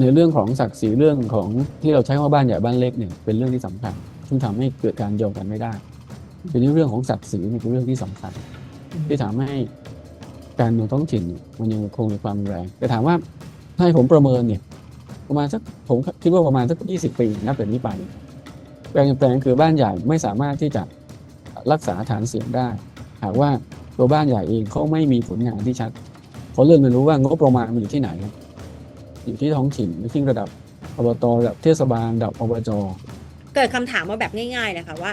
ในเรื่องของศักดิ์ศรีเรื่องของที่เราใช้คำว่าบ้านใหญ่บ้านเล็กเนี่ยเป็นเรื่องที่สำคัญซึ่งทำให้เกิดการโยงกันไม่ได้ทีนี้เรื่องของศักดิ์ศรีเนี่เป็นเรื่องที่สำคัญ ที่ทำให้การเมืองท้องถิ่นมันยังคงมีความแรงแต่ถามว่าถ้าให้ผมประเมินเนี่ย ประมาณสักผมคิดว่าประมาณสักยี่สิบปีนับจากนี้ไปการเปลี่ยนแปลงคือบ้านใหญ่ไม่สามารถที่จะรักษาฐานเสียงได้ หากว่าตัวบ้านใหญ่เองเขาไม่มีผลงานที่ชัดเขาเริ่มไม่รู้ว่างบประมาณมันอยู่ที่ไหนครับ อยู่ที่ท้องถิ่นอยู่ที่ระดับอบตระดับเทศบาลระดับอบจเกิดคำถามมาแบบง่ายๆเลยค่ะว่า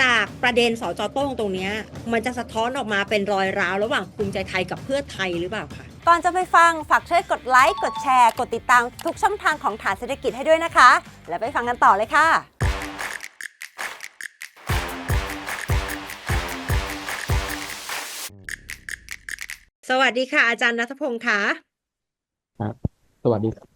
จากประเด็นสจโต้งตรงเนี้ยมันจะสะท้อนออกมาเป็นรอยร้าวระหว่างภูมิใจไทยกับเพื่อไทยหรือเปล่าคะ ก่อนจะไปฟัง ฝากช่วยกดไลค์ กดแชร์ กดติดตามทุกช่องทางของฐานเศรษฐกิจให้ด้วยนะคะ แล้วไปฟังกันต่อเลยค่ะ สวัสดีค่ะ อาจารย์นัทพงศ์ค่ะ สวัสดีครับ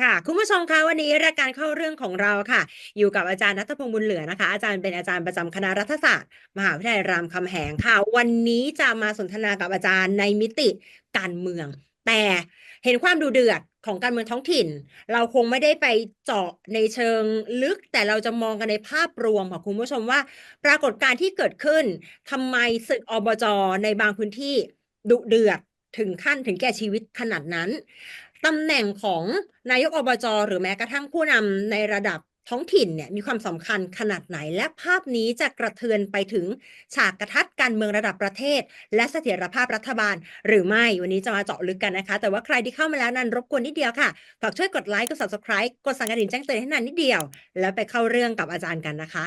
ค่ะ คุณผู้ชมคะวันนี้รายการเข้าเรื่องของเราค่ะ อยู่กับอาจารย์นัทพงศ์บุญเหลือนะคะ อาจารย์เป็นอาจารย์ประจำคณะรัฐศาสตร์ มหาวิทยาลัยรามคำแหงค่ะ วันนี้จะมาสนทนากับอาจารย์ในมิติการเมือง แต่เห็นความดูเดือดของการเมืองท้องถิ่น เราคงไม่ได้ไปเจาะในเชิงลึก แต่เราจะมองกันในภาพรวมค่ะคุณผู้ชมว่าปรากฏการณ์ที่เกิดขึ้นทำไมศึกอบจในบางพื้นที่ดุเดือดถึงขั้นถึงแก่ชีวิตขนาดนั้น ตำแหน่งของนายกอบจหรือแม้กระทั่งผู้นำในระดับท้องถิ่นเนี่ยมีความสำคัญขนาดไหน และภาพนี้จะกระเทือนไปถึงฉากกระทัดการเมืองระดับประเทศ และเสถียรภาพรัฐบาล หรือไม่วันนี้จะมาเจาะลึกกันนะคะ แต่ว่าใครที่เข้ามาแล้วนั้นรบกวนนิดเดียวค่ะ ฝากช่วยกดไลค์กด subscribe กดสั่นกระดิ่งแจ้งเตือนให้นานนิดเดียว แล้วไปเข้าเรื่องกับอาจารย์กันนะคะ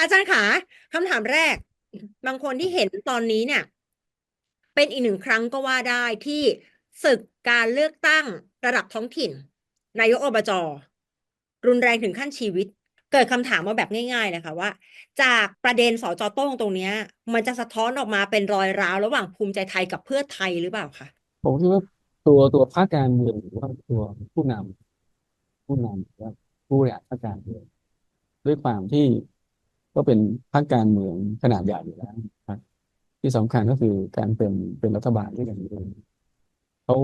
อาจารย์ขาคำถามแรก บางคนที่เห็นตอนนี้เนี่ยเป็นอีกหนึ่งครั้งก็ว่าได้ที่ศึกการเลือกตั้ง ระดับท้องถิ่น นายกอบจรุนแรงถึงขั้นชีวิต เกิดคำถามมาแบบง่ายๆเลยค่ะว่า จากประเด็นสจโต้งตรงนี้มันจะสะท้อนออกมาเป็นรอยร้าวระหว่างภูมิใจไทยกับเพื่อไทยหรือเปล่าคะผมคิดว่าตัวตัวพรรคการเมืองหรือว่าตัวผู้นำผู้นำหรือว่าผู้บริหารพรรคการเมืองด้วยความที่ก็เป็นพรรคการเมืองขนาดใหญ่อยู่แล้วครับที่สำคัญก็คือการเป็นเป็นรัฐบาลด้วยกันเองเขา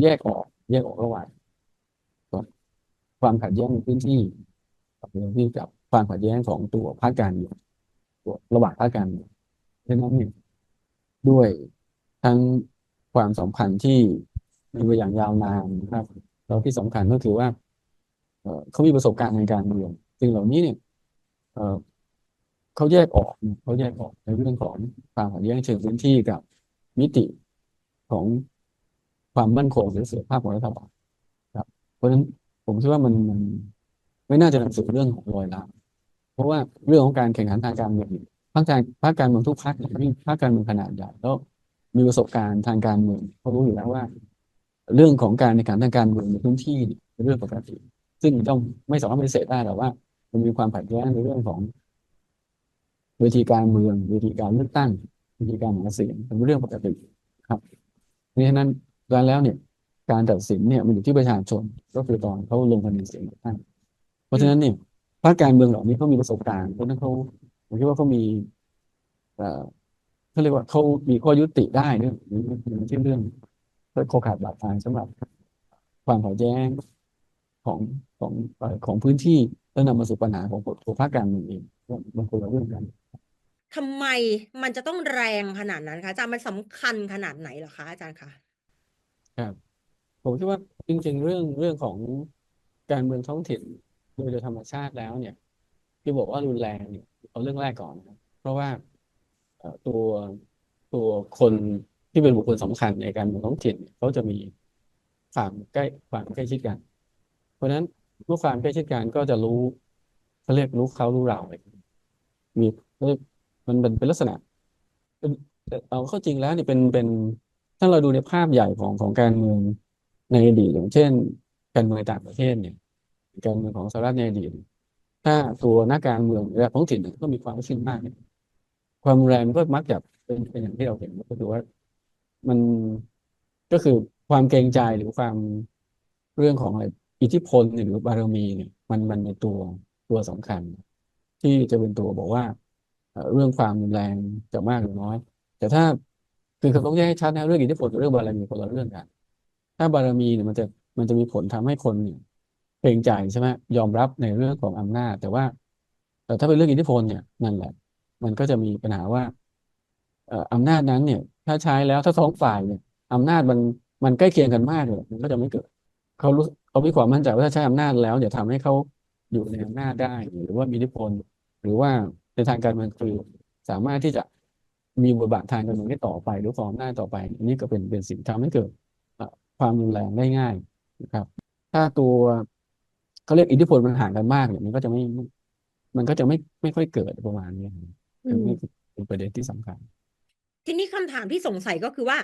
แยกออก แยกออกระหว่างความขัดแย้งในพื้นที่กับพื้นที่กับความขัดแย้งของตัวพรรคการเมืองตัวระหว่างพรรคการเมืองเพราะนั้นเนี่ยด้วยทั้งความสัมพันธ์ที่มีมาอย่างยาวนานนะครับแล้วที่สำคัญก็คือว่าเขามีประสบการณ์ในการเมืองสิ่งเหล่านี้เนี่ยเขาแยกออกเขาแยกออกในเรื่องของความขัดแย้งเชิงพื้นที่กับมิติของ ความมั่นคงหรือเสถียรภาพของรัฐบาลครับ เพราะฉะนั้นผมคิดว่ามันมันไม่น่าจะนำสู่เรื่องของรอยร้าวเพราะว่าเรื่องของการแข่งขันทางการเมืองเนี่ยพรรคการพรรคการเมืองทุกพรรคมีพรรคการเมืองขนาดใหญ่แล้วมีประสบการณ์ทางการเมืองเขารู้อยู่แล้วว่า เรื่องของการในการทางการเมืองในพื้นที่เป็นเรื่องปกติ ซึ่งต้องไม่สามารถปฏิเสธได้หรอกว่า มันมีความขัดแย้งในเรื่องของเวทีการเมืองเวทีการเลือกตั้งเวทีการหาเสียงเป็นเรื่องปกติครับเพราะฉะนั้น ดังนั้นแล้วเนี่ยการตัดสินเนี่ยมันอยู่ที่ประชาชนก็คือตอนเขาลงคะแนนเสียงเลือกตั้งเพราะฉะนั้นเนี่ยพรรคการเมืองเหล่านี้เขามีประสบการณ์เพราะนั้นเขาผมคิดว่าเขามีเขาเรียกว่าเขามีข้อยุติได้เรื่องนี้ไม่ใช่เรื่องข้อขาดบาดตายสำหรับความขัดแย้งของของของพื้นที่แล้วนำมาสู่ปัญหาของตัวภาคการเมืองเองมันคนละเรื่องกันทำไมมันจะต้องแรงขนาดนั้นคะอาจารย์มันสำคัญขนาดไหนเหรอคะอาจารย์คะ ครับ ผมคิดว่าจริงๆ เรื่องเรื่องของการเมืองท้องถิ่นโดยโดยธรรมชาติแล้วเนี่ย ที่บอกว่ารุนแรงเนี่ยเอาเรื่องแรกก่อนนะครับ เพราะว่าเอ่อตัวตัวคนที่เป็นบุคคลสำคัญในการเมืองท้องถิ่นเนี่ยเขาจะมีความใกล้ความใกล้ชิดกัน เพราะฉะนั้นเมื่อความใกล้ชิดกันก็จะรู้เขาเรียกรู้เขารู้เราเลยมีมันเป็นเป็นลักษณะเป็นเอาเข้าจริงแล้วเนี่ยเป็นเป็น ถ้าเราดูในภาพใหญ่ของของการเมืองในอดีตอย่างเช่น การเมืองต่างประเทศเนี่ย การเมืองของสหรัฐในอดีตถ้าตัวนักการเมืองระดับท้องถิ่นเนี่ยก็มีความรู้สึกมากเนี่ยความรุนแรงมันก็มักจะเป็นเป็นอย่างที่เราเห็นก็คือว่ามันก็คือความเกรงใจหรือความเรื่องของอะไรอิทธิพลหรือบารมีเนี่ย มันมันในตัวตัวสำคัญ ที่จะเป็นตัวบอกว่าเอ่อเรื่องความรุนแรงจะมากหรือน้อย แต่ถ้า คือเขาต้องแยกให้ชัดนะเรื่องอิทธิพลกับเรื่องบารมีคนละเรื่องกัน ถ้าบารมีเนี่ยมันจะมันจะมีผลทำให้คนเนี่ยเกรงใจใช่ไหมยอมรับในเรื่องของอำนาจ แต่ว่าแต่ถ้าเป็นเรื่องอิทธิพลเนี่ยนั่นแหละ มันก็จะมีปัญหาว่าเอ่ออำนาจนั้นเนี่ย ถ้าใช้แล้วถ้าสองฝ่ายเนี่ยอำนาจมันมันใกล้เคียงกันมากเลยมันก็จะไม่เกิดเขารู้เขามีความมั่นใจว่าถ้าใช้อำนาจแล้วเดี๋ยวทำให้เขาอยู่ในอำนาจได้ หรือว่ามีอิทธิพล หรือว่าในทางการเมืองคือสามารถที่จะ มีบทบาททางการเมืองได้ต่อไปหรือครองอำนาต่อไปอันนี้ก็เป็นเป็นสิ่งทำให้เกิดความรุนแรงได้ง่ายนะครับ ถ้าตัวเขาเรียกอิทธิพลมันห่างกันมากเนี่ยมันก็จะไม่ มันก็จะไม่ไม่ค่อยเกิดประมาณนี้นมนี้คือเป็นประเด็นที่สำคัญ ทีนี้คำถามที่สงสัยก็คือว่า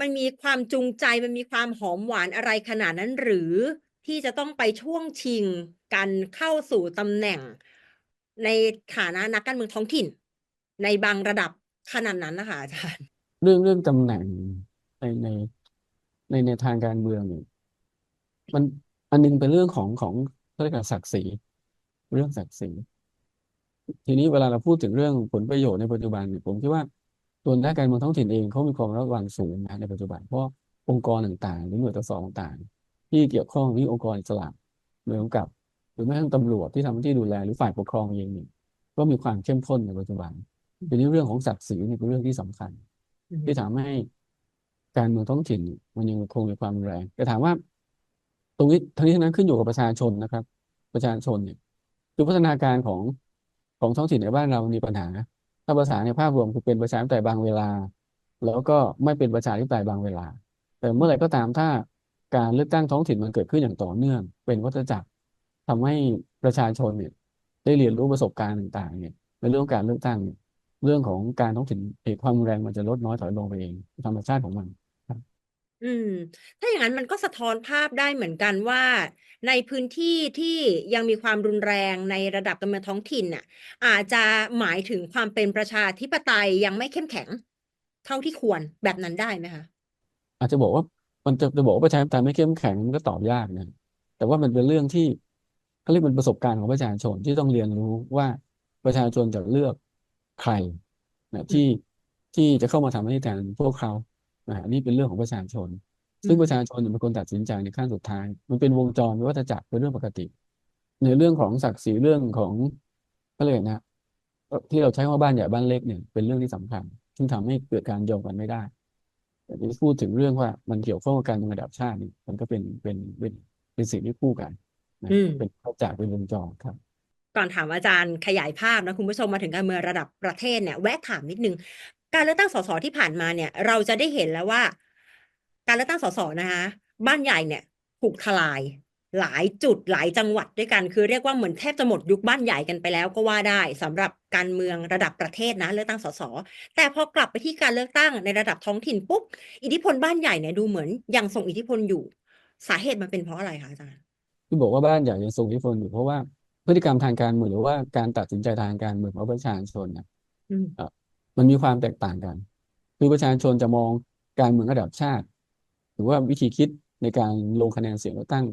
มันมีความจูงใจมันมีความหอมหวานอะไรขนาดนั้นหรือที่จะต้องไปช่วงชิงกันเข้าสู่ตำแหน่ง ในฐานะนักการเมืองท้องถิ่น ในบางระดับ ขนาดนั้นนะคะอาจารย์ เรื่องเรื่องตำแหน่งในในในในทางการเมืองเนี่ยมันอันหนึงเป็นเรื่องของของเรียกว่าศักดิ์ศรีเรื่องศักดิ์ศรีทีนี้เวลาเราพูดถึงเรื่องผลประโยชน์ในปัจจุบันเนี่ยผมคิดว่าตัวนักการเมืองท้องถิ่นเองเขามีความระวังสูงนะในปัจจุบันเพราะองค์กรต่างๆหรือหน่วยตรวจสอบต่างๆ ที่เกี่ยวข้องนี่องค์กรอิสระหน่วยกำกับ หรือแม้กระทั่งตำรวจที่ทำหน้าที่ดูแลหรือฝ่ายปกครองเองเนี่ยก็มีความเข้มข้นในปัจจุบัน ทีนี้เรื่องของศักดิ์ศรีเนี่ยเป็นเรื่องที่สำคัญ ที่ทำให้การเมืองท้องถิ่นเนี่ยมันยังคงมีความรุนแรง แต่ถามว่า ตรงนี้ทั้งนี้ทั้งนั้นขึ้นอยู่กับประชาชนนะครับ ประชาชนเนี่ยคือพัฒนาการของของท้องถิ่นในบ้านเรามีปัญหาถ้าภาษาในภาพรวมคือเป็นประชาธิปไตยบางเวลา แล้วก็ไม่เป็นประชาธิปไตยบางเวลา แต่เมื่อไหร่ก็ตามถ้าการเลือกตั้งท้องถิ่นมันเกิดขึ้นอย่างต่อเนื่อง เป็นวัฏจักรทำให้ประชาชนเนี่ยได้เรียนรู้ประสบการณ์ต่างๆเนี่ยในเรื่องการเลือกตั้งเนี่ย เรื่องของการท้องถิ่นเอกความรุนแรงมันจะลดน้อยถอยลงไปเอง ธรรมชาติของมัน อืม ถ้าอย่างนั้นมันก็สะท้อนภาพได้เหมือนกันว่า ในพื้นที่ที่ยังมีความรุนแรงในระดับการเมืองท้องถิ่นน่ะ อาจจะหมายถึงความเป็นประชาธิปไตยยังไม่เข้มแข็ง เท่าที่ควรแบบนั้นได้ไหมคะอาจจะบอกว่ามันจะจะบอกว่าประชาธิปไตยไม่เข้มแข็งมันก็ตอบยากนะแต่ว่ามันเป็นเรื่องที่เขาเรียกเป็นประสบการณ์ของประชาชนที่ต้องเรียนรู้ว่าประชาชนจะเลือก ใครนะที่ที่จะเข้ามาทำหน้าที่แทนพวกเขานะอันนี้เป็นเรื่องของประชาชน ซึ่งประชาชนเนี่ยเป็นคนตัดสินใจในขั้นสุดท้าย มันเป็นวงจรเป็นวัฏจักรเป็นเรื่องปกติ ในเรื่องของศักดิ์ศรีเรื่องของก็เลยกนะเอ่อที่เราใช้คำว่าบ้านใหญ่บ้านเล็กเนี่ยเป็นเรื่องที่สำคัญซึ่งทำให้เกิดการโยงกันไม่ได้แต่ที่พูดถึงเรื่องว่ามันเกี่ยวข้องกับการเมืองระดับชาตินี่มันก็เป็นเป็นเป็นเป็นสิ่งที่คู่กันนะอืมเป็นเข้าจากเป็นวงจรครับ ก่อนถามอาจารย์ขยายภาพนะคุณผู้ชมมาถึงการเมืองระดับประเทศเนี่ยแวะถามนิดนึง การเลือกตั้งสสที่ผ่านมาเนี่ย เราจะได้เห็นแล้วว่า การเลือกตั้งสสนะคะบ้านใหญ่เนี่ยถูกทลายหลายจุดหลายจังหวัดด้วยกัน คือเรียกว่าเหมือนแทบจะหมดยุคบ้านใหญ่กันไปแล้วก็ว่าได้สำหรับการเมืองระดับประเทศนะเลือกตั้งสสแต่พอกลับไปที่การเลือกตั้งในระดับท้องถิ่นปุ๊บอิทธิพลบ้านใหญ่เนี่ยดูเหมือนยังทรงอิทธิพลอยู่ สาเหตุมันเป็นเพราะอะไรคะอาจารย์ที่บอกว่าบ้านใหญ่ยังทรงอิทธิพลอยู่เพราะว่า พฤติกรรมทางการเมืองหรือว่าการตัดสินใจทางการเมืองของประชาชนนะอืมมันมีความแตกต่างกัน คือประชาชนจะมองการเมืองระดับชาติ หรือว่าวิธีคิดในการลงคะแนนเสียงเลือกตั้ง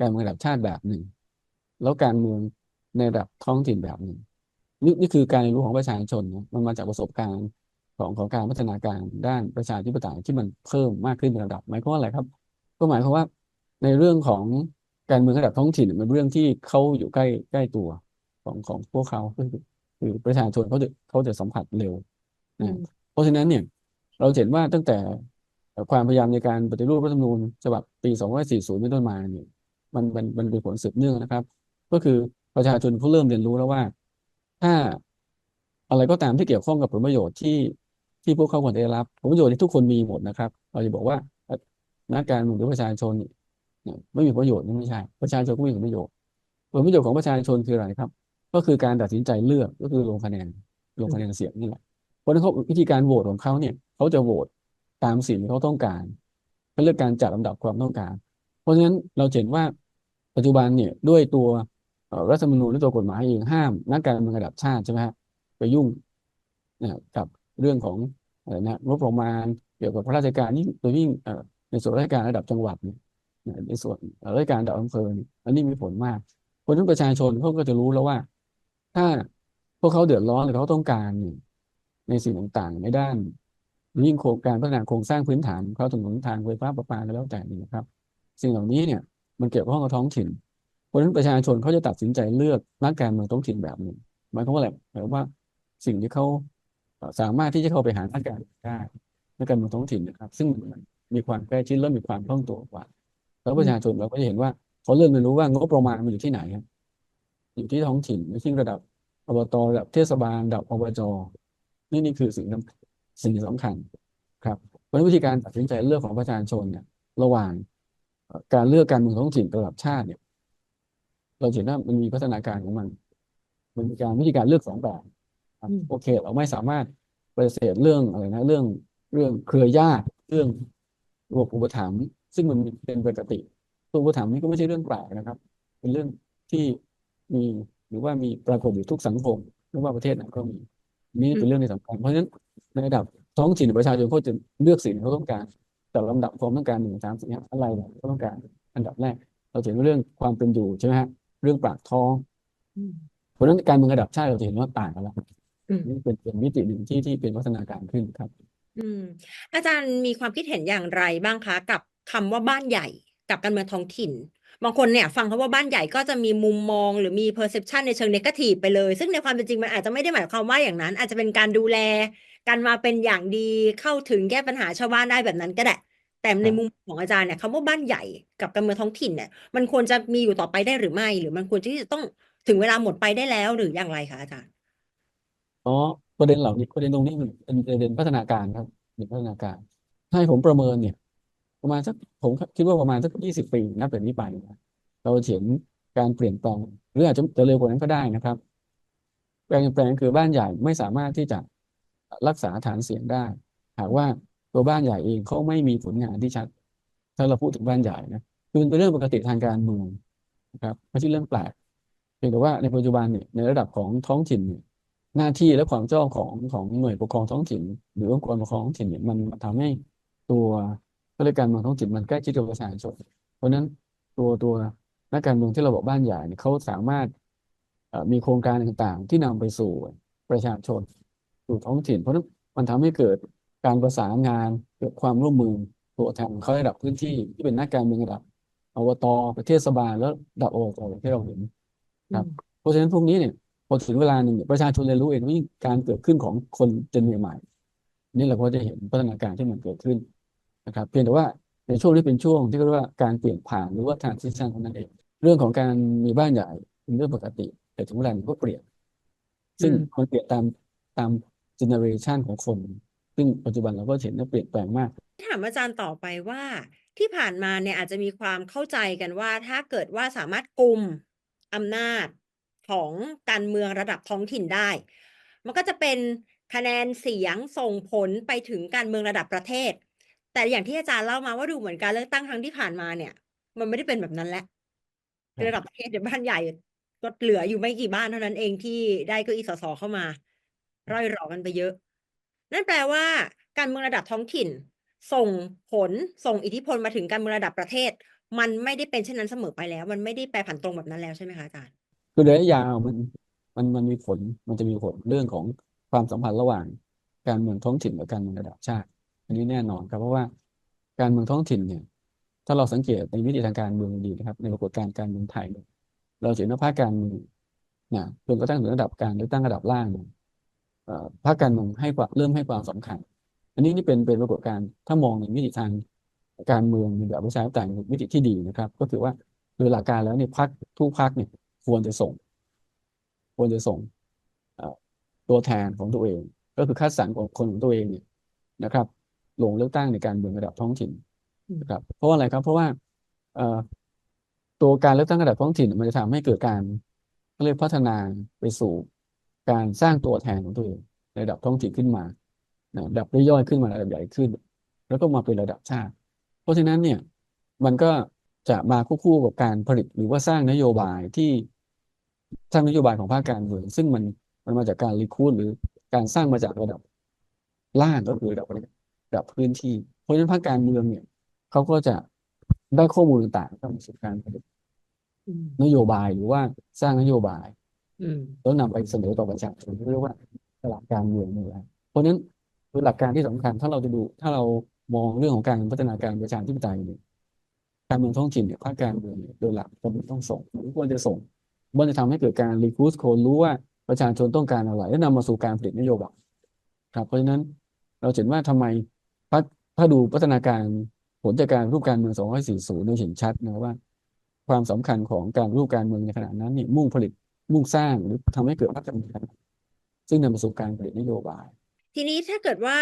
การเมืองระดับชาติแบบหนึ่ง แล้วการเมืองในระดับท้องถิ่นแบบหนึ่งนี่นี่คือการเรียนรู้ของประชาชนนะมันมาจากประสบการณ์ของของการพัฒนาการด้านประชาธิปไตยที่มันเพิ่มมากขึ้นเป็นระดับหมายความว่าอะไรครับ ก็หมายความว่าในเรื่องของ การเมืองระดับท้องถิ่นเนี่ยมันเป็นเรื่องที่เขาอยู่ใกล้ใกล้ตัวของของพวกเขาคือคือประชาชนเขาจะเขาจะสัมผัสเร็วอืนะมเพราะฉะนั้นเนี่ย เราเห็นว่าตั้งแต่ความพยายามในการปฏิรูปรัฐธรรมนูญฉบับปี2540เป็นต้นมาเนี่ยมันมันมันเป็นผลสืบเนื่องนะครับ ก็คือประชาชนเขาเริ่มเรียนรู้แล้วว่า ถ้าอะไรก็ตามที่เกี่ยวข้องกับผลประโยชน์ที่ที่พวกเขาควรได้รับ ผลประโยชน์ที่ทุกคนมีหมดนะครับ เราจะบอกว่าเอ่อนักการเมืองหรือประชาชนเนี่ย ไม่มีประโยชน์นี่ไม่ใช่ ประชาชนก็มีผลประโยชน์ผลประโยชน์ของประชาชนคืออะไรครับ ก็คือการตัดสินใจเลือกก็คือลงคะแนนลงคะแนนเสียงนี่แหละเพราะนั้นเขาวิธีการโหวตของเขาเนี่ยเขาจะโหวตตามสิ่งที่เขาต้องการเขาเลือกการจัดลำดับความต้องการ เพราะฉะนั้นเราเห็นว่าปัจจุบันเนี่ยด้วยตัวรัฐธรรมนูญและตัวกฎหมายเองห้ามนักการเมืองระดับชาติใช่ไหมฮะไปยุ่งนะกับเรื่องของอะไรนะงบประมาณเกี่ยวกับข้าราชการยิ่งโดยยิ่งในส่วนราชการระดับจังหวัดเนี่ย ในส่วนเอ่อราชการระดับอำเภอเนี่ยอันนี้มีผลมากเพราะฉะนั้นประชาชนเขาก็จะรู้แล้วว่า ถ้าพวกเขาเดือดร้อนหรือเขาต้องการในสิ่งต่างๆ ในด้านยิ่งโครงการพัฒนาโครงสร้างพื้นฐานเขาถนนทางไฟฟ้าประปาแล้วแต่นี่นะครับ สิ่งเหล่านี้เนี่ยมันเกี่ยวข้องกับท้องถิ่นเพราะฉะนั้นประชาชนเขาจะตัดสินใจเลือกนักการเมืองท้องถิ่นแบบหนึ่งหมายความว่าอะไรหมายความว่าสิ่งที่เขาสามารถที่จะเข้าไปหานักการได้นักการเมืองท้องถิ่นนะครับ ซึ่งมันมีความใกล้ชิดและมีความคล่องตัวกว่า แล้วประชาชนเราก็จะเห็นว่าเขาเริ่มเรียนรู้ว่างบประมาณมันอยู่ที่ไหนครับ อยู่ที่ท้องถิ่นไม่ใช่ระดับอบตระดับเทศบาลระดับอบจนี่นี่คือสิ่งสำสิ่งที่สำคัญครับเพราะฉะนั้นวิธีการตัดสินใจเลือกของประชาชนเนี่ย ระหว่างเอ่อการเลือกการเมืองท้องถิ่นระดับชาติเนี่ย เราเห็นว่ามันมีพัฒนาการของมัน มันมีการวิธีการเลือกสองแบบครับอืมโอเค เราไม่สามารถปฏิเสธเรื่องอะไรนะ เรื่องเรื่องเครือญาติเรื่องระบบอุปถัมภ์ ซึ่งมันเป็นปกติ ตัวอุปถัมภ์นี่ก็ไม่ใช่เรื่องแปลกนะครับ เป็นเรื่องที่มีหรือว่ามีปรากฏอยู่ทุกสังคมไม่ว่าประเทศไหนก็มีนี่เป็นเรื่องที่สำคัญเพราะฉะนั้นในระดับท้องถิ่นประชาชนเขาจะเลือกสิ่งที่เขาต้องการ แต่ลำดับความต้องการหนึ่งสามสี่ห้าอะไรเนี่ยเขาต้องการ อันดับแรก เราจะเห็นเรื่องความเป็นอยู่ใช่ไหมฮะเรื่องปากท้องอืมเพราะฉะนั้นการเมืองระดับชาติเราจะเห็นว่าต่างกันแล้วอืมนี่เป็นเป็นมิติหนึ่งที่ที่เป็นพัฒนาการขึ้นครับ อืมอาจารย์มีความคิดเห็นอย่างไรบ้างคะกับ คำว่าบ้านใหญ่กับการเมืองท้องถิ่น บางคนเนี่ยฟังคำว่าบ้านใหญ่ก็จะมีมุมมองหรือมี perception ในเชิง negative ไปเลย ซึ่งในความเป็นจริงมันอาจจะไม่ได้หมายความว่าอย่างนั้น อาจจะเป็นการดูแล การมาเป็นอย่างดีเข้าถึงแก้ปัญหาชาวบ้านได้แบบนั้นก็ได้แต่ในมุมของอาจารย์เนี่ยคำว่าบ้านใหญ่กับการเมืองท้องถิ่นเนี่ยมันควรจะมีอยู่ต่อไปได้หรือไม่ หรือมันควรที่จะต้องถึงเวลาหมดไปได้แล้วหรืออย่างไรคะอาจารย์อ๋อประเด็นเหล่านี้ประเด็นตรงนี้มันเป็นประเด็นพัฒนาการครับเป็นพัฒนาการให้ผมประเมินเนี่ย ประมาณสักผมคิดว่าประมาณสักยี่สิบปีนับจากนี้ไปนะเราเห็นการเปลี่ยนแปลงหรืออาจจะเร็วกว่านั้นก็ได้นะครับการเปลี่ยนแปลงคือบ้านใหญ่ไม่สามารถที่จะรักษาฐานเสียงได้ หากว่าตัวบ้านใหญ่เองเขาไม่มีผลงานที่ชัด ถ้าเราพูดถึงบ้านใหญ่นะคือเป็นเรื่องปกติทางการเมืองนะครับไม่ใช่เรื่องแปลกเพียงแต่ว่าในปัจจุบันเนี่ยในระดับของท้องถิ่นเนี่ยหน้าที่และความชอบของของหน่วยปกครองท้องถิ่น หรือองค์กรปกครองท้องถิ่นเนี่ยมันทำให้ตัว ข้าราชการเมืองท้องถิ่นมันใกล้ชิดกับประชาชนเพราะฉะนั้นตัวตัวนักการเมืองที่เราบอกบ้านใหญ่เนี่ยเขาสามารถเอ่อมีโครงการต่างๆ ที่นำไปสู่ประชาชนสู่ท้องถิ่น เพราะฉะนั้นมันทำให้เกิดการประสานงานเกิดความร่วมมือตัวแทนของเขาระดับพื้นที่ที่เป็นนักการเมืองระดับอบตประเทศบาลแล้วระดับอบตที่เราเห็นครับ เพราะฉะนั้นพวกนี้เนี่ยพอถึงเวลาหนึ่งเนี่ยประชาชนเรียนรู้เองว่ายิ่งการเกิดขึ้นของคนเจนใหม่ๆนี่เราก็จะเห็นพัฒนาการที่มันเกิดขึ้น นะครับเพียงแต่ว่าในช่วงนี้เป็นช่วงที่เรียกว่าการเปลี่ยนผ่านหรือว่า transition เท่านั้นเองเรื่องของการมีบ้านใหญ่เป็นเรื่องปกติ แต่ถึงเวลาหนึ่งก็เปลี่ยน ซึ่งอืมมันเปลี่ยนตามตาม generation ของคน ซึ่งปัจจุบันเราก็เห็นว่าเปลี่ยนแปลงมาก ถามอาจารย์ต่อไปว่าที่ผ่านมาเนี่ยอาจจะมีความเข้าใจกันว่า ถ้าเกิดว่าสามารถกุมอำนาจของการเมืองระดับท้องถิ่นได้ มันก็จะเป็นคะแนนเสียงส่งผลไปถึงการเมืองระดับประเทศ แต่อย่างที่อาจารย์เล่ามาว่าดูเหมือนการเลือกตั้งครั้งที่ผ่านมาเนี่ย มันไม่ได้เป็นแบบนั้นแหละครับระดับประเทศเดี๋ยวบ้านใหญ่ก็เหลืออยู่ไม่กี่บ้านเท่านั้นเองที่ได้เก้าอี้สสเข้ามา ร่อยหรอกันไปเยอะ นั่นแปลว่า การเมืองระดับท้องถิ่น ส่งผลส่งอิทธิพลมาถึงการเมืองระดับประเทศ มันไม่ได้เป็นเช่นนั้นเสมอไปแล้ว มันไม่ได้แปรผันตรงแบบนั้นแล้วใช่ไหมคะอาจารย์คือระยะยาวมันมันมันมีผลมันจะมีผลเรื่องของความสัมพันธ์ระหว่าง การเมืองท้องถิ่นกับการเมืองระดับชาติ อันนี้แน่นอนครับเพราะว่าการเมืองท้องถิ่นเนี่ย ถ้าเราสังเกตในวิธีทางการเมืองดีนะครับ ในปรากฏการณ์การเมืองไทย เราเห็นว่าภาคการเมืองนะจนกระทั่งถึงระดับการเลือกตั้งระดับล่างภาคการเมืองให้ความเริ่มให้ความสำคัญ อันนี้นี่เป็นเป็นปรากฏการณ์ถ้ามองในวิธีทางการเมืองในแบบประชาธิปไตยวิธีที่ดีนะครับ ก็คือว่าโดยหลักการแล้วเนี่ยพรรคทุกพรรคเนี่ยควรจะส่ง ควรจะส่งตัวแทนของตัวเอง ก็คือคัดสรรของคนของตัวเองเนี่ยนะครับ ลงเลือกตั้งในการเมืองระดับท้องถิ่นอืมนะครับ เพราะว่าอะไรครับ เพราะว่าเอ่อตัวการเลือกตั้งระดับท้องถิ่น มันจะทำให้เกิดการเขาเรียกพัฒนาไปสู่การสร้างตัวแทนของตัวเองในระดับท้องถิ่นขึ้นมานะระดับย่อยๆขึ้นมาระดับใหญ่ขึ้น แล้วก็มาเป็นระดับชาติ เพราะฉะนั้นเนี่ยมันก็จะมาควบคู่กับการผลิตหรือว่าสร้างนโยบายที่สร้างนโยบายของภาคการเมืองซึ่งมันมันมาจากการรีคูดหรือการสร้างมาจากระดับล่างก็คือระดับ ระดับพื้นที่ เพราะฉะนั้นภาคการเมืองเนี่ยเขาก็จะได้ข้อมูลต่างๆเข้ามาสู่การผลิตอืมนโยบายหรือว่าสร้างนโยบายอืมแล้วนำไปเสนอต่อประชาชนที่เรียกว่าตลาดการเมืองนี่แหละเพราะฉะนั้นคือหลักการที่สำคัญถ้าเราจะดู ถ้าเรามองเรื่องของการพัฒนาการประชาธิปไตยเนี่ยการเมืองท้องถิ่นเนี่ยภาคการเมืองเนี่ยโดยหลักจำเป็นต้องส่งหรือควรจะส่งมันจะทำให้เกิดการรีคูสคนรู้ว่าประชาชนต้องการอะไร และนำมาสู่การผลิตนโยบายครับเพราะฉะนั้นเราเห็นว่าทำไม ถ้าถ้าดูพัฒนาการผลจากการรูปการเมือง 240เราเห็นชัดนะว่า ความสำคัญของการรูปการเมืองในขณะนั้นเนี่ยมุ่งผลิตมุ่งสร้างหรือทำให้เกิดพัฒนาการซึ่งนำมาสู่การผลิตนโยบาย ทีนี้ถ้าเกิดว่า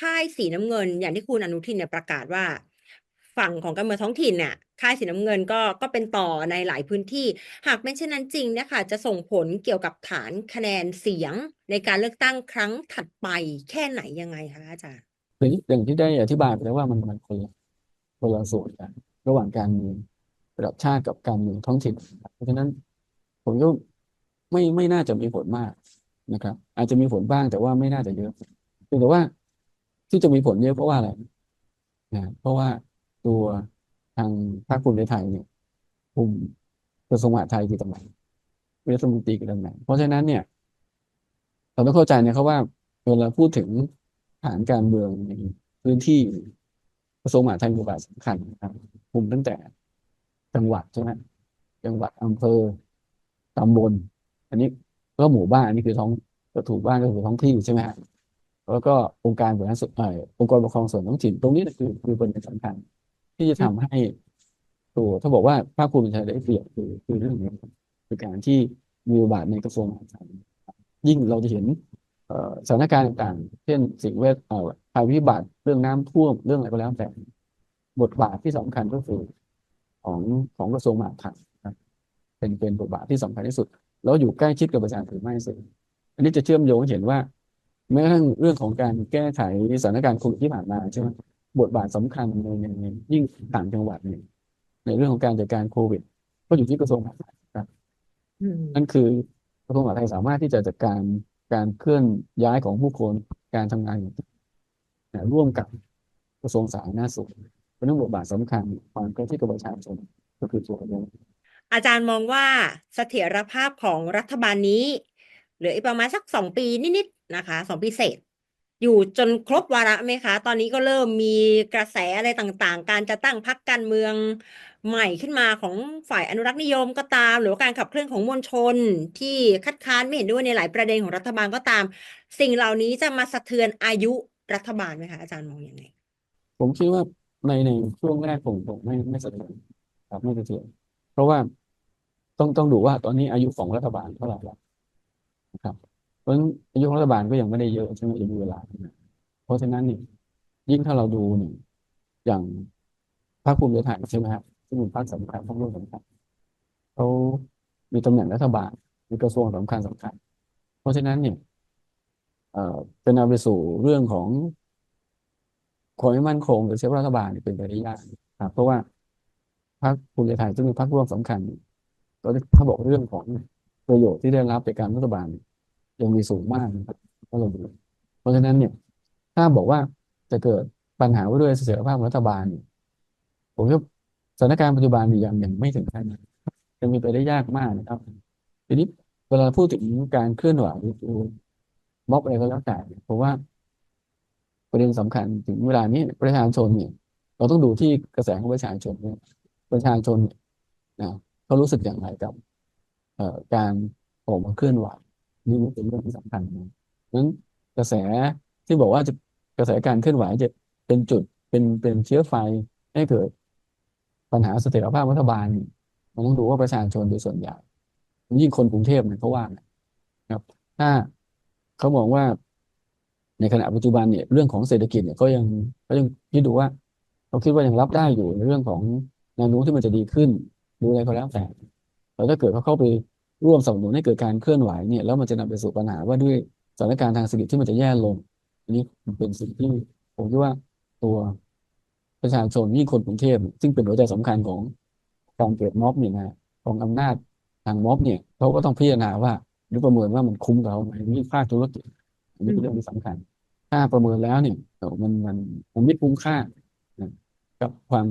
ค่ายสีน้ำเงิน อย่างที่คุณอนุทินเนี่ยประกาศว่า ฝั่งของการเมืองท้องถิ่นเนี่ยค่ายสีน้ำเงินก็ก็เป็นต่อในหลายพื้นที่ หากเป็นเช่นนั้นจริงเนะคะจะส่งผลเกี่ยวกับฐานคะแนนเสียงในการเลือกตั้งครั้งถัดไปแค่ไหนยังไงคะอาจารย์ อย่างที่อย่างที่ได้อธิบายไปแล้วว่ามันมันคนละคนละส่วนกัน ระหว่างการเมืองระดับชาติกับการเมืองท้องถิ่น เพราะฉะนั้นผมก็ไม่ไม่น่าจะมีผลมากนะครับ อาจจะมีผลบ้างแต่ว่าไม่น่าจะเยอะเพียงแต่ว่าที่จะมีผลเยอะเพราะว่าอะไรนะเพราะว่าตัวทางภาคภูมิใจไทยเนี่ยคุมกระทรวงมหาดไทยกี่ตำแหน่งรัฐมนตรีกี่ตำแหน่งเพราะฉะนั้นเนี่ยเราต้องเข้าใจนะครับว่าเวลาพูดถึง ฐานการเมืองในพื้นที่กระทรวงมหาดไทยมีบทบาทสำคัญนะครับคุมตั้งแต่จังหวัดใช่ไหมจังหวัดอำเภอตำบล อันนี้ก็หมู่บ้านอันนี้คือท้องก็ถูกบ้านก็คือท้องที่ใช่ไหมฮะแล้วก็องค์การบริหารส่วนเอ่อองค์กรปกครองส่วนท้องถิ่นตรงนี้นะคือคือเป็นสำคัญ ที่จะทำให้ตัวถ้าบอกว่าภาคภูมิใจได้เปรียบคือคือเรื่องนี้คือการที่มีบทบาทในกระทรวงมหาดไทยยิ่งเราจะเห็น สถานการณ์ต่างๆ เช่นสิ่งแวดเอ่อภัยพิบัติเรื่องน้ำท่วมเรื่องอะไรก็แล้วแต่บทบาทที่สำคัญก็คือของของกระทรวงมหาดไทยครับเป็นเป็นบทบาทที่สำคัญที่สุด แล้วอยู่ใกล้ชิดกับประชาชนหรือไม่สิอันนี้จะเชื่อมโยงให้เห็นว่าแม้กระทั่งเรื่องของการแก้ไขสถานการณ์โควิดที่ผ่านมาใช่ไหมบทบาทสำคัญในในในยิ่งต่างจังหวัดเนี่ยในเรื่องของการจัดการโควิด ก็อยู่ที่กระทรวงมหาดไทยครับอืมนั่นคือกระทรวงมหาดไทยสามารถที่จะจัดการ การเคลื่อนย้ายของผู้คนการทำงานองร่วมกับกระทรวงสาธารณสุขเป็นเรื่องบทบาทสำคัญความใกล้ชิดกับประชาชนก็คือตัวนี้อาจารย์มองว่าเสถียรภาพของรัฐบาลนี้เหลืออีกประมาณสักสองปีนิดๆนะคะสองปีเศษ อยู่จนครบวาระไหมคะ ตอนนี้ก็เริ่มมีกระแสอะไรต่างๆ การจะตั้งพรรคการเมือง ใหม่ขึ้นมาของฝ่ายอนุรักษ์นิยมก็ตาม หรือการขับเคลื่อนของมวลชนที่คัดค้านไม่เห็นด้วยในหลายประเด็นของรัฐบาลก็ตาม สิ่งเหล่านี้จะมาสะเทือนอายุรัฐบาลไหมคะอาจารย์มองอยังไง ผมคิดว่าในในช่วงแรกผมผมไม่ไม่สะเทือนครับไม่สะเทือนเพราะว่าต้องต้องดูว่าตอนนี้อายุของรัฐบาลเท่าไหร่แล้วครับ เพราะอายุของรัฐบาลก็ยังไม่ได้เยอะใช่ไหมยังมีเวลา เพราะฉะนั้นนี่ยิ่งถ้าเราดูเนี่ยอย่างพรรคภูมิใจไทยใช่ไหมครับ ซึ่งเป็นพรรคสำคัญพรรคร่วมสำคัญเขามีตำแหน่งรัฐบาลมีกระทรวงสำคัญสำคัญ เพราะฉะนั้นเนี่ยเอ่อจะนำไปสู่เรื่องของความไม่มั่นคงหรือเชฟรัฐบาลเป็นไปได้ยากครับเพราะว่าพรรคภูมิใจไทยซึ่งเป็นพรรคร่วมสำคัญก็ถ้าบอกเรื่องของประโยชน์ที่ได้รับจากการรัฐบาลยังมีสูงมากครับก็เราดูเพราะฉะนั้นเนี่ยถ้าบอกว่าจะเกิดปัญหาว่าด้วยเสถียรภาพรัฐบาล ผมว่า สถานการณ์ปัจจุบันยังยังไม่ถึงขั้นนั้นยังมีไปได้ยากมากนะครับ ทีนี้เวลาพูดถึงการเคลื่อนไหวหรือม็อบอะไรก็แล้วแต่เนี่ยผมว่าประเด็นสำคัญถึงเวลานี้ประชาชนเนี่ย เราต้องดูที่กระแสของประชาชนเนี่ยประชาชนนะเขารู้สึกอย่างไรกับการออกมาเคลื่อนไหวนี่เป็นเรื่องที่สำคัญนะนั้นกระแสที่บอกว่าจะกระแสการเคลื่อนไหวจะเป็นจุดเป็นเป็นเชื้อไฟให้เกิด ปัญหาเสถียรภาพรัฐบาลเนี่ยเราต้องดูว่าประชาชนโดยส่วนใหญ่ยิ่งคนกรุงเทพเนี่ยเขาว่านะครับ ถ้าเขามองว่าในขณะปัจจุบันเนี่ยเรื่องของเศรษฐกิจเนี่ยก็ยังก็ยังคิดดูว่าเขาคิดว่ายังรับได้อยู่ในเรื่องของแนวโน้มที่มันจะดีขึ้นดูอะไรก็แล้วแต่แต่ถ้าเกิดเขาเข้าไปร่วมสนับสนุนให้เกิดการเคลื่อนไหวเนี่ยแล้วมันจะนำไปสู่ปัญหาว่าด้วยสถานการณ์ทางเศรษฐกิจที่มันจะแย่ลงอันนี้เป็นสิ่งที่ผมคิดว่าตัว ประชาชนยิ่งคนกรุงเทพซึ่งเป็นหัวใจสำคัญของการเกิดม็อบเนี่ยนะของอำนาจทางม็อบเนี่ยเขาก็ต้องพิจารณาว่าหรือประเมินว่ามันคุ้มเขาไหมนี่ภาคธุรกิจอันนี้เป็นเรื่องที่สำคัญ ถ้าประเมินแล้วเนี่ยมันมันมันไม่คุ้มค่ากับความ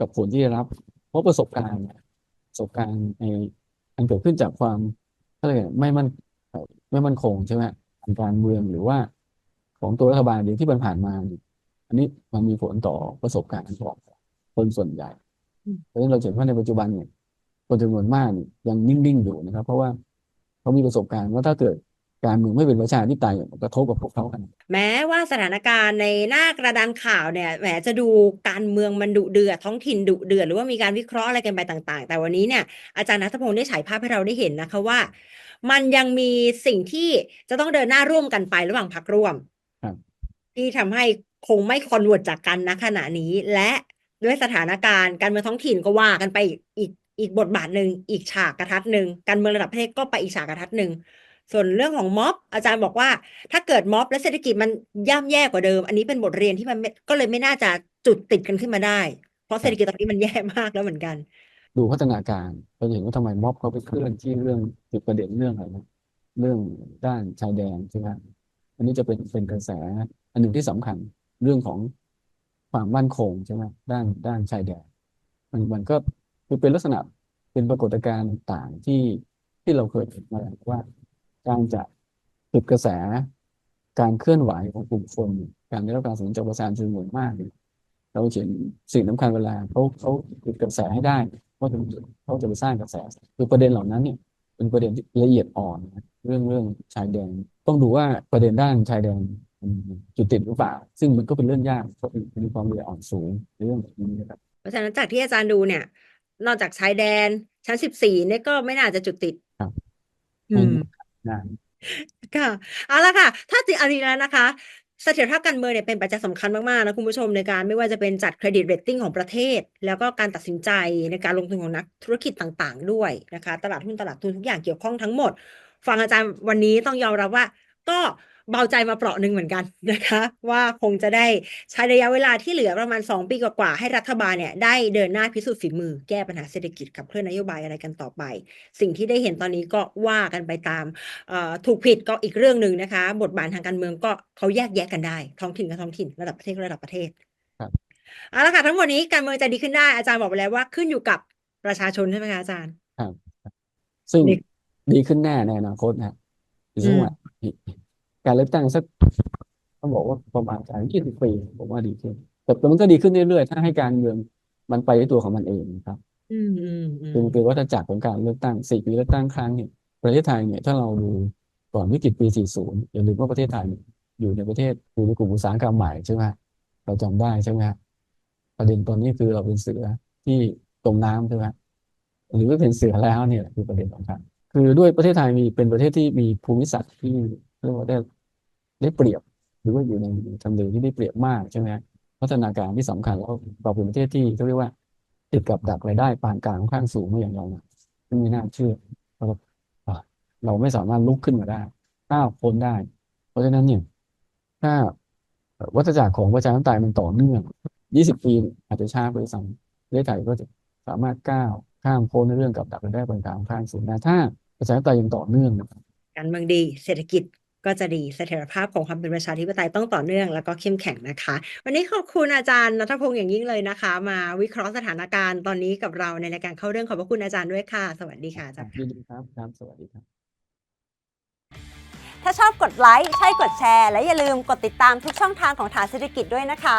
กับผลที่ได้รับ เพราะประสบการณ์ประสบการณ์ในมันเกิดขึ้นจากความอะไรยไม่มันไม่มั่นคงใช่ไหมการเมืองหรือว่าของตัวรัฐบาลเองที่ผ่านมาเนี่ย อันนี้มันมีผลต่อประสบการณ์ของคนส่วนใหญ่อืมเพราะฉะนั้นเราจะเห็นว่าในปัจจุบันเนี่ยคนจำนวนมากเนี่ยยังนิ่งๆอยู่นะครับ เพราะว่าเขามีประสบการณ์ว่าถ้าเกิดการเมืองไม่เป็นประชาธิปไตยมันกระทบกับพวกเขากัน แม้ว่าสถานการณ์ในหน้ากระดานข่าวเนี่ยแหมจะดูการเมืองมันดุเดือดท้องถิ่นดุเดือดหรือว่ามีการวิเคราะห์อะไรกันไปต่าง ๆ แต่วันนี้เนี่ยอาจารย์นัทพงศ์ได้ฉายภาพให้เราได้เห็นนะคะว่า มันยังมีสิ่งที่จะต้องเดินหน้าร่วมกันไประหว่างพรรคร่วมครับที่ทำให้ คงไม่คอนเวิร์ตจากกันณขณะนี้ และด้วยสถานการณ์การเมืองท้องถิ่นก็ว่ากันไปอีกอีกบทบาทหนึ่งอีกฉากกระทัดหนึ่งการเมืองระดับประเทศก็ไปอีกฉากกระทัดหนึ่งส่วนเรื่องของม็อบอาจารย์บอกว่า ถ้าเกิดม็อบและเศรษฐกิจมันย่ำแย่กว่าเดิม อันนี้เป็นบทเรียนที่มันก็เลยไม่น่าจะจุดติดกันขึ้นมาได้ เพราะเศรษฐกิจตอนนี้มันแย่มากแล้วเหมือนกัน ดูพัฒนาการเราเห็นว่าทำไมม็อบเขาไปเคลื่อนที่เรื่องจุดประเด็นเรื่องอะไรนะเรื่องด้านชายแดนใช่ไหมอันนี้จะเป็นเป็นกระแสอันหนึ่งที่สำคัญ เรื่องของความมั่นคงใช่ไหมด้านด้านชายแดนมันมันก็คือเป็นลักษณะเป็นปรากฏการณ์ต่างที่ที่เราเคยเห็นมาแล้วว่า การจะจุดกระแสการเคลื่อนไหวของกลุ่มคน การได้รับการสนใจจากประชาชนจำนวนมากเราเห็นสิ่งสำคัญเวลาเขาเขาจุดกระแสให้ได้เขาจะเขาจะไปสร้างกระแส คือประเด็นเหล่านั้นเนี่ยเป็นประเด็นที่ละเอียดอ่อนนะเรื่องเรื่องชายแดน ต้องดูว่าประเด็นด้านชายแดน จุดติดหรือเปล่า ซึ่งมันก็เป็นเรื่องยากเพราะเป็นมีความละเอียดอ่อนสูงในเรื่องแบบนี้นะครับเพราะฉะนั้นจากที่อาจารย์ดูเนี่ย นอกจากชายแดนชั้นสิบสี่เนี่ยก็ไม่น่าจะจุดติดครับอืมได้ค่ะเอาละค่ะ ถ้าจริงอันนี้แล้วนะคะเสถียรภาพการเมืองเนี่ยเป็นปัจจัยสำคัญมากๆนะคุณผู้ชมในการไม่ว่าจะเป็นจัดเครดิตเรตติ้งของประเทศ แล้วก็การตัดสินใจในการลงทุนของนักธุรกิจต่างๆ ด้วยนะคะ ตลาดหุ้นตลาดทุนทุกอย่างเกี่ยวข้องทั้งหมด ฟังอาจารย์วันนี้ต้องยอมรับว่าก็ เบาใจมาเปราะหนึ่งเหมือนกันนะคะ ว่าคงจะได้ใช้ระยะเวลาที่เหลือประมาณ 2 ปีกว่าๆให้รัฐบาลเนี่ยได้เดินหน้าพิสูจน์ฝีมือ แก้ปัญหาเศรษฐกิจขับเคลื่อนนโยบายอะไรกันต่อไป สิ่งที่ได้เห็นตอนนี้ก็ว่ากันไปตามเอ่อถูกผิดก็อีกเรื่องหนึ่งนะคะ บทบาททางการเมืองก็เขาแยกแยะกันได้ ท้องถิ่นกับท้องถิ่นระดับประเทศก็ระดับประเทศครับเอาละค่ะทั้งหมดนี้การเมืองจะดีขึ้นได้อาจารย์บอกไปแล้วว่าขึ้นอยู่กับประชาชนใช่ไหมคะอาจารย์ครับซึ่งดีดีขึ้นแน่ในอนาคตนะอีกสักอืมวัน การเลือกตั้งสักต้องบอกว่าประมาณการยี่สิบปีผมว่าดีขึ้นแต่แต่มันก็ดีขึ้นเรื่อยๆถ้าให้การเมืองมันไปด้วยตัวของมันเองนะครับอืมอืมอืมคือมันเป็นวัฏจักรของการเลือกตั้งสี่ปีเลือกตั้งครั้งเนี่ยประเทศไทยเนี่ยถ้าเราดูก่อนวิกฤตปี 40 อย่าลืมว่าประเทศไทยเนี่ยอยู่ในประเทศอยู่ในกลุ่มอุตสาหกรรมใหม่ใช่ไหมเราจำได้ใช่ไหมฮะประเด็นตอนนี้คือเราเป็นเสือที่จมน้ำใช่ไหมหรือว่าเป็นเสือแล้วเนี่ยคือประเด็นสำคัญคือด้วยประเทศไทยมีเป็นประเทศที่มีภูมิศาสตร์ที่เรียกว่าได้ ได้เปรียบ หรือว่าอยู่ในทำเลที่ได้เปรียบมากใช่ไหมพัฒนาการที่สำคัญแล้วเราเป็นประเทศที่เขาเรียกว่า ติดกับดักรายได้ปานกลางค่อนข้างสูงมาอย่างเรานะซึ่งไม่น่าเชื่อเราเราไม่สามารถลุกขึ้นมาได้ก้าวพ้นได้ เพราะฉะนั้นเนี่ยถ้าวัฏจักรของประชาธิปไตยมันต่อเนื่อง 20 ปีอาจจะช้าไปซ้ำประเทศไทยก็จะสามารถก้าวข้ามพ้นในเรื่องกับดักรายได้ปานกลางค่อนข้างสูงได้ถ้าประชาธิปไตยยังต่อเนื่องนะครับการเมืองดีเศรษฐกิจ ก็จะดีเสถียรภาพของความเป็นประชาธิปไตยต้องต่อเนื่องแล้วก็เข้มแข็งนะคะ วันนี้ขอบคุณอาจารย์นัทพงศ์อย่างยิ่งเลยนะคะ มาวิเคราะห์สถานการณ์ตอนนี้กับเราในรายการเข้าเรื่องขอบพระคุณอาจารย์ด้วยค่ะ สวัสดีค่ะอาจารย์ยินดีครับครับสวัสดีครับ ถ้าชอบกดไลค์ใช่กดแชร์ และอย่าลืมกดติดตามทุกช่องทางของฐานเศรษฐกิจด้วยนะคะ